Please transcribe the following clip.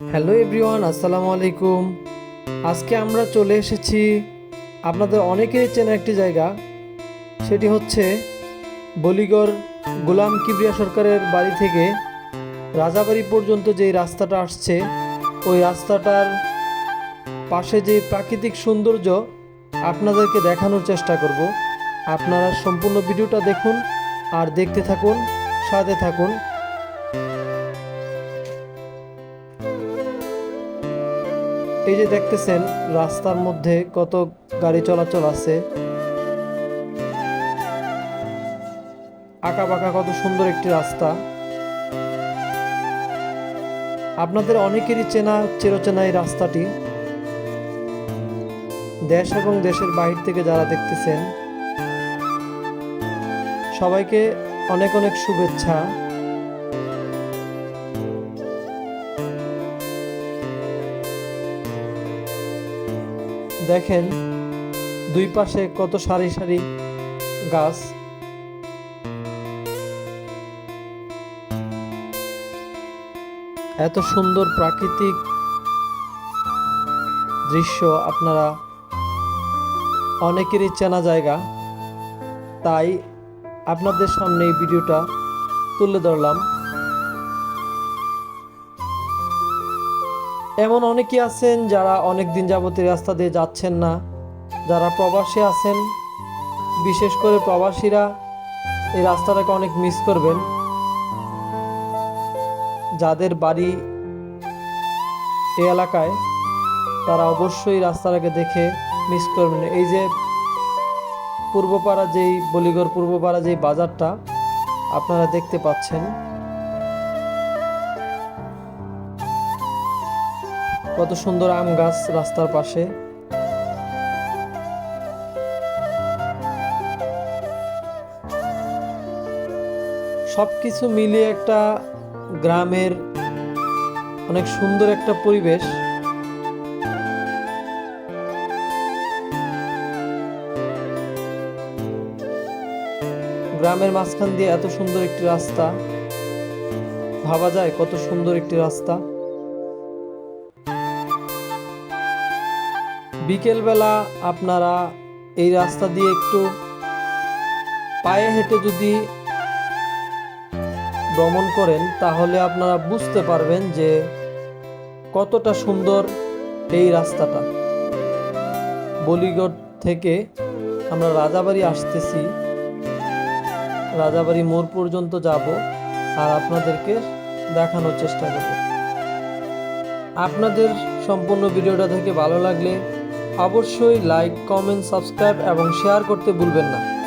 Hello everyone, আসসালামু আলাইকুম। আজকে আমরা চলে এসেছি আপনাদের অনেকেরই চেনা একটি জায়গা। সেটি হচ্ছে বলিগড় গোলাম কিবরিয়া সরকারের বাড়ি থেকে রাজাবাড়ি পর্যন্ত যেই রাস্তাটা আসছে, ওই রাস্তাটার পাশে যে প্রাকৃতিক সৌন্দর্য আপনাদেরকে দেখানোর চেষ্টা করব। আপনারা সম্পূর্ণ ভিডিওটা দেখুন আর দেখতে থাকুন, সাথে থাকুন। এই যে দেখতেছেন, রাস্তার মধ্যে কত গাড়ি চলাচল আছে। আঁকা বাঁকা কত সুন্দর একটি রাস্তা। আপনাদের অনেকেরই চেনা চিরচেনা এই রাস্তাটি। দেশ এবং দেশের বাহির থেকে যারা দেখতেছেন, সবাইকে অনেক অনেক শুভেচ্ছা। দেখেন দুই পাশে কত সারি সারি গাছ। এত সুন্দর প্রাকৃতিক দৃশ্য আপনারা অনেকেরই চেনা জায়গা। তাই আপনাদের সামনে এই ভিডিওটা তুলে ধরলাম। এমন অনেকে আছেন যারা অনেক দিন যাবতীয় রাস্তা দিয়ে যাচ্ছেন না। যারা প্রবাসী আছেন, বিশেষ করে প্রবাসীরা এই রাস্তাটাকে অনেক মিস করবেন। যাদের বাড়ি এই এলাকায়, তারা অবশ্যই রাস্তাটাকে দেখে মিস করবেন। এই যে পূর্বপাড়া যেই, বলিগড় পূর্বপাড়া যেই বাজারটা, আপনারা দেখতে পাচ্ছেন। কত সুন্দর আম গাছ রাস্তার পাশে। সব কিছু মিলিয়ে একটা গ্রামের অনেক সুন্দর একটা পরিবেশ। গ্রামের মাঝখান দিয়ে এত সুন্দর একটি রাস্তা। ভাবা যায় কত সুন্দর একটি রাস্তা। বিকেলবেলা আপনারা এই রাস্তা দিয়ে একটু পায়ে হেঁটে যদি ভ্রমণ করেন, তাহলে আপনারা বুঝতে পারবেন যে কতটা সুন্দর এই রাস্তাটা। বলিগড় থেকে আমরা রাজাবাড়ি আসতেছি। রাজাবাড়ি মোড় পর্যন্ত যাব আর আপনাদেরকে দেখানোর চেষ্টা করব। আপনাদের সম্পূর্ণ ভিডিওটা থেকে ভালো লাগলে অবশ্যই লাইক কমেন্ট সাবস্ক্রাইব এবং শেয়ার করতে ভুলবেন না।